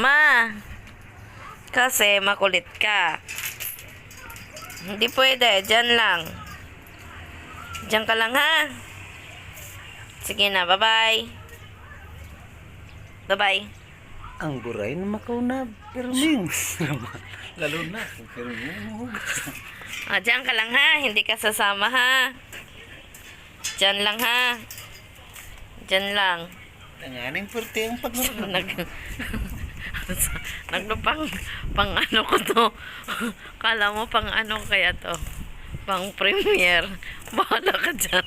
Ma, kasi makulit ka. Hindi pwede, dyan lang. Dyan ka lang ha. Sige na, bye-bye. Bye-bye. Ang buray na makauna, perming. Lalo na, perming. Ah, dyan ka lang ha, hindi ka sasama ha. Dyan lang ha. Dyan lang. Nanganing perte ang pagmurag. Nag... Naglupang pang ano ko to. Kala mo pang ano kaya to? Pang premiere. Bahala ka dyan.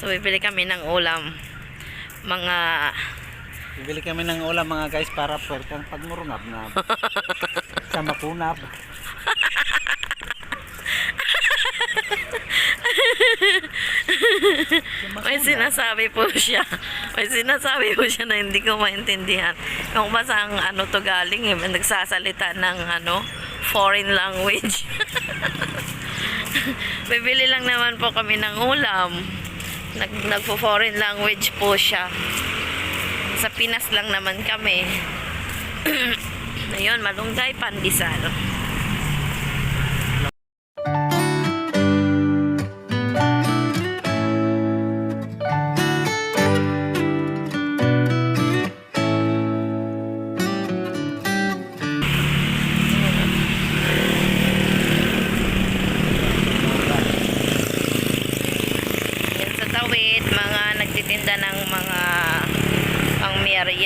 so, bibili kami ng ulam. Mga... Bibili kami ng ulam mga guys para perte ang pagmurungab na sa makunab. May sinasabi po siya. May sinasabi po siya na hindi ko maintindihan. Kung ba saan ano to galing, eh, nagsasalita ng ano, foreign language. Bibili lang naman po kami ng ulam. Nag, nagpo-foreign language po siya. Sa Pinas lang naman kami. Ayun, malunggay pandesal.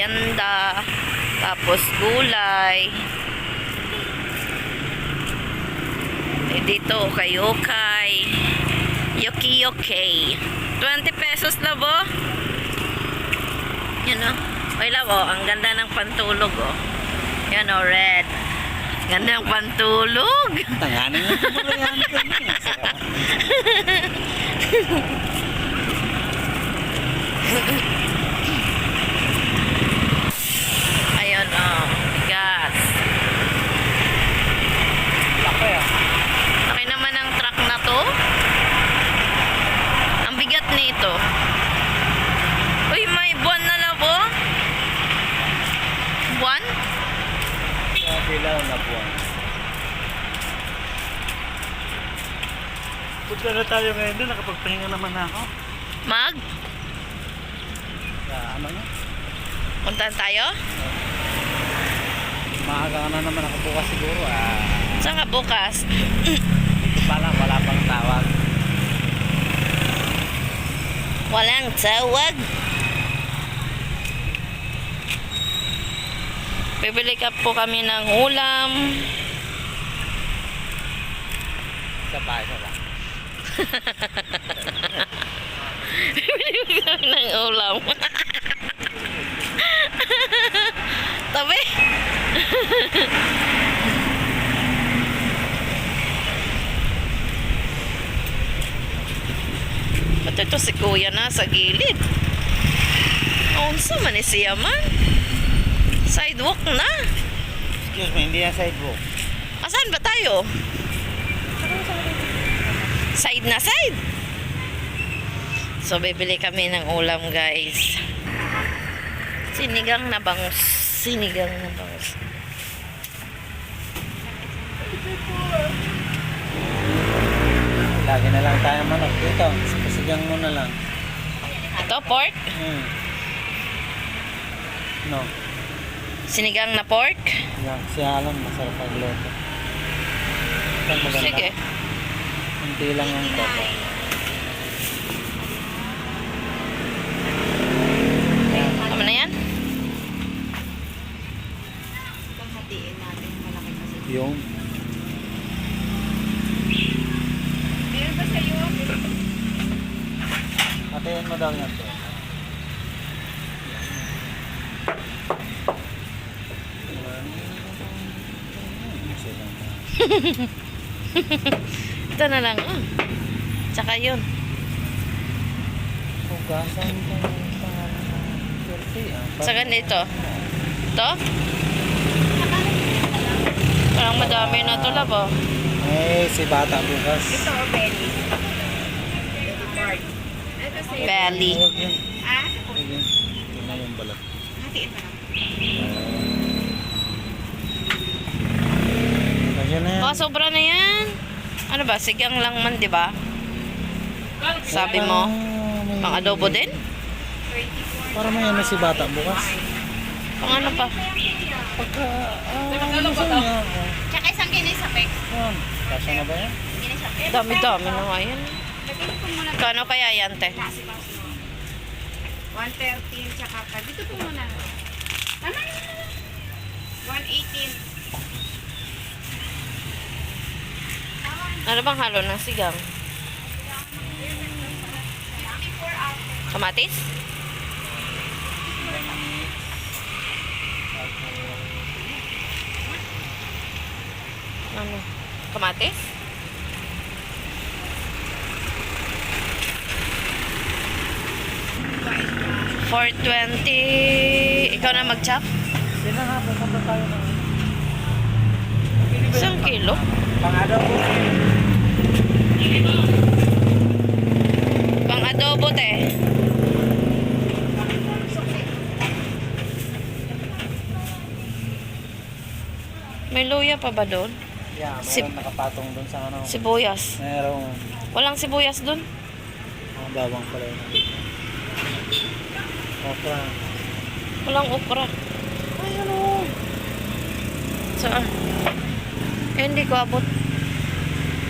Merienda, tapos gulay. Eh, dito, okay-okay. Yoki-yoki. 20 pesos labo. Yan o. Oy, labo, ang ganda ng pantulog o. Yan o, red. Ganda ng pantulog. Tanganing ang pagmurayan perming. Ayun o, gas. Laki ah. Laki naman ang truck na to. Ang bigat nito. Uy, may buwan na labo. Buwan? Sa dilaw na buwan. Punta na tayo ngayon doon, nakapagpahinga naman ako. Mag? Sa ano nga? Puntahan tayo? Maaga na naman ako bukas siguro ah. Saan ka bukas? Dito pa lang, wala pang tawag. Walang tawag. Bibili ka po kami ng ulam. Sa bahay kami ng ulam. Tabi. Ba't ito si kuya na sa gilid? Unsa man ni siya man? Sidewalk na. Excuse me, hindi yan sidewalk. Asan ba tayo? Side na side. So, bibili kami ng ulam, guys. Sinigang na bangus. Sinigang na bangus. Lagi na lang tayo manok dito. Pasigang mo na lang. Ito, pork. Hmm. No. Sinigang na pork. Yan, si Alan masarap ang. Ito ang maganda. Hindi lang yung baba. Tama na yan? Yung Meron ba sa'yo? Atayin mo daw yan. to. Ito na lang. ah. Tsaka yun. Hugasan ng swerte, ah. Sa ganito. Ito? Parang madami na ito, labo. Eh, si bata bukas. Ito. Ito sa'yo. Belly. Yun. Ah? Yun. Tingnan yung balat. Hatiin pa lang. Na. Oh, sobra na yan. Ano ba? Sigang lang man, di ba? Sabi mo, pang adobo din? 24. Para may ano si bata bukas. Pang ano pa? Pagka, ah, ano sa niya? Oh, Tsaka isang ginis sa pek. Yan. Kasya na ba yan? Dami-dami na nga yan. Kano kaya yan, te? Kasi mas 113 tsaka pa. Dito po muna. Ano? 118. Ano bang halo ng sigang? 54 out. Kamatis? Ano? Kamatis? For 20 Ikaw na mag-chop? Sino nga, pupunta tayo na. Isang kilo? Pang adobo. Pang adobo, te. May luya pa ba doon? Yeah, Sip- nakapatong doon sa ano. Sibuyas. Merong Walang sibuyas doon? mga bawang pala yun. Okra. Walang okra. Ay, ano? Saan? Eh, hindi ko abot.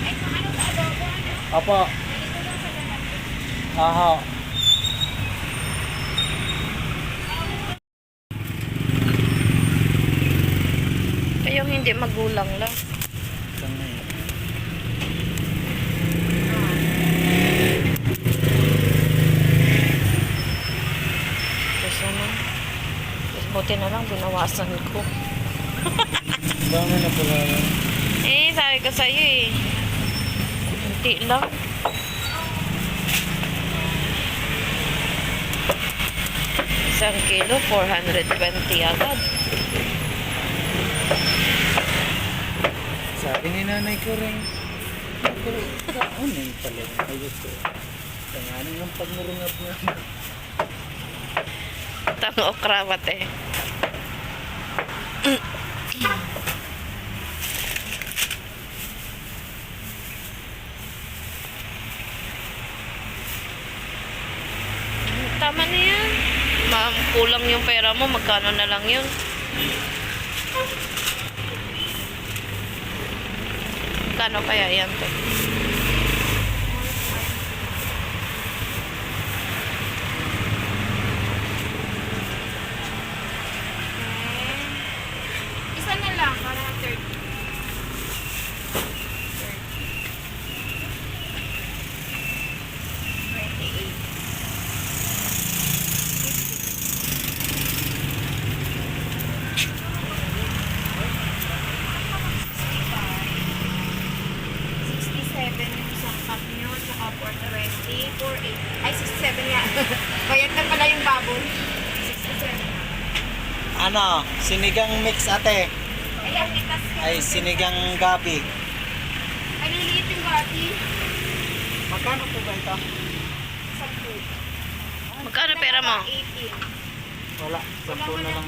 Ay, kung ano sa adobo, ano? Apo. Aha. Yung hindi magulang lang. Buti na lang, binawasan ko. Dami na pala. Eh, sabi ko sa'yo eh. Hindi lang. Isang kilo, 420 agad. Sabi ni nanay ko rin. Pero kaunin pala. Ayos ko. Tanganin yung pagmurungap na. Tang okra mate. Tama na yan. Ma'am, kulang yung pera mo. Magkano na lang yun? Magkano kaya yan, te? Isa na lang, para 30. 28. Sixty-seven yung isang cup nyo, tsaka 420, 48. Ay, 67 nga. Bayad na pala yung baboy. 67. Ano? Sinigang mix ate. Ay, ka. Sinigang gabi. Ay, liliit yung gabi. Magkano po ba ito? Sampu. Magkano pera mo? 18. Wala. Sampu na lang.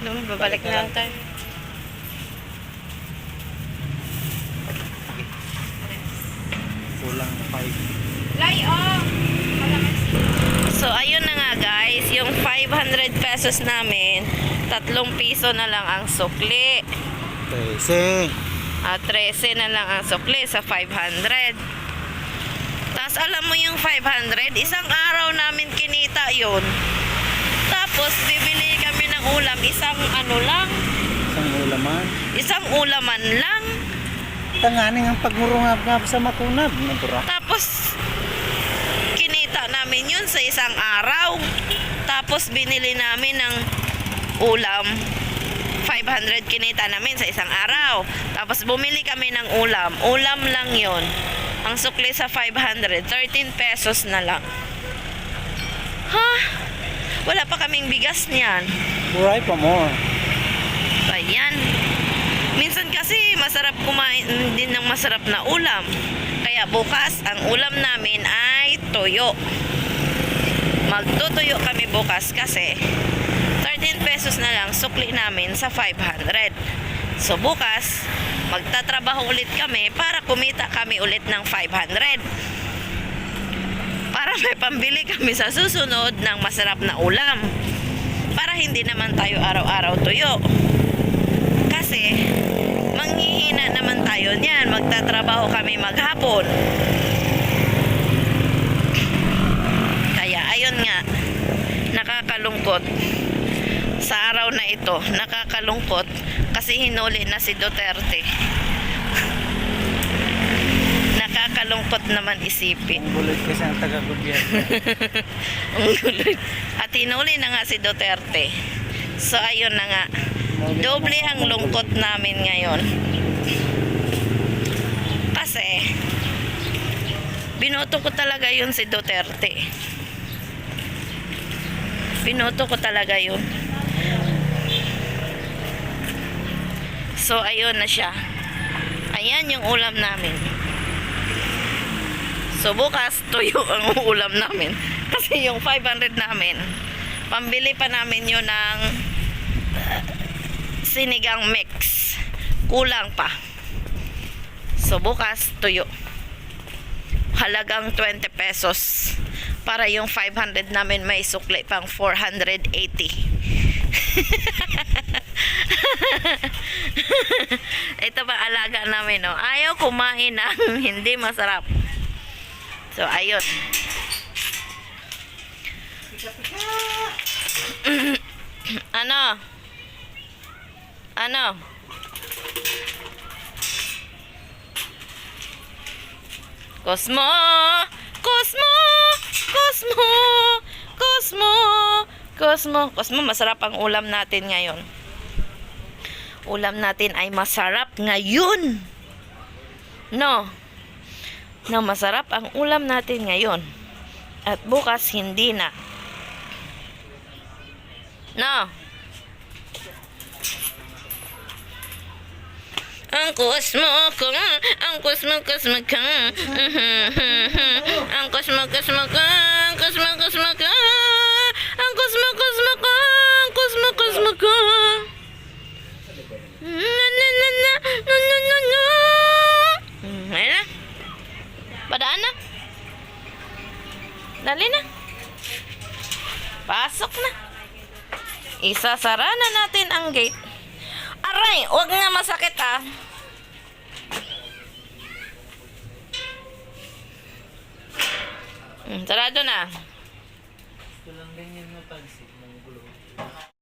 Doon, babalik na lang tayo. Kulang 5. Lay, oh! So, ayun na nga guys, yung 500 pesos namin, tatlong piso na lang ang sukli. Kasi. At 13 na lang ang sukli sa 500. Tapos alam mo yung 500, isang araw namin kinita yon. Tapos bibili kami ng ulam, isang ano lang, Isang ulaman. isang ulaman lang. Tanganin ang pagmurungap nga sa makunab. Nabura. Tapos, kinita namin yun sa isang araw. Tapos, binili namin ng ulam. 500 kinita namin sa isang araw. Tapos, bumili kami ng ulam. Ulam lang yon Ang sukli sa 500, 13 pesos na lang. Ha? Wala pa kaming bigas niyan. Buray pa more. Ayan. Minsan kasi masarap kumain din ng masarap na ulam. Kaya bukas ang ulam namin ay tuyo. Magtutuyo kami bukas kasi 13 pesos na lang sukli namin sa 500. So bukas, magtatrabaho ulit kami para kumita kami ulit ng 500. Para may pambili kami sa susunod ng masarap na ulam. Para hindi naman tayo araw-araw tuyo. Kasi, manghihina naman tayo niyan. Magtatrabaho kami maghapon. Kaya, ayun nga, nakakalungkot sa araw na ito, nakakalungkot kasi hinuli na si Duterte. Nakakalungkot naman isipin. Bulit kasi ang taga-gobyerno. At hinuli na nga si Duterte. So, ayun na nga. Doble ang lungkot namin ngayon. Kasi, binoto ko talaga yun si Duterte. Binoto ko talaga yun. So, ayun na siya. Ayan yung ulam namin. So bukas tuyo ang ulam namin. Kasi yung 500 namin, pambili pa namin yun ng uh, sinigang mix. Kulang pa. So bukas tuyo. Halagang 20 pesos. Para yung 500 namin may sukli pang 480. Ito ba alaga namin, no? Ayaw kumain ng hindi masarap. So, ayun. ano? Ano? Cosmo! Cosmo! Cosmo! Cosmo! Cosmo! Cosmo, masarap ang ulam natin ngayon. Ulam natin ay masarap ngayon. No? na masarap ang ulam natin ngayon. At bukas hindi na. No. Ang kusmo ko, ang kusmo kusmo ka, ang kusmo kusmo ka, ang kusmo kusmo ka, ang kusmo kusmo ka, ang kusmo kusmo ka. Na na na na na na na na. Ayun. Padaan na. Dali na. Pasok na. Isasara na natin ang gate. Aray, wag nga masakit ah. Hmm, sarado na.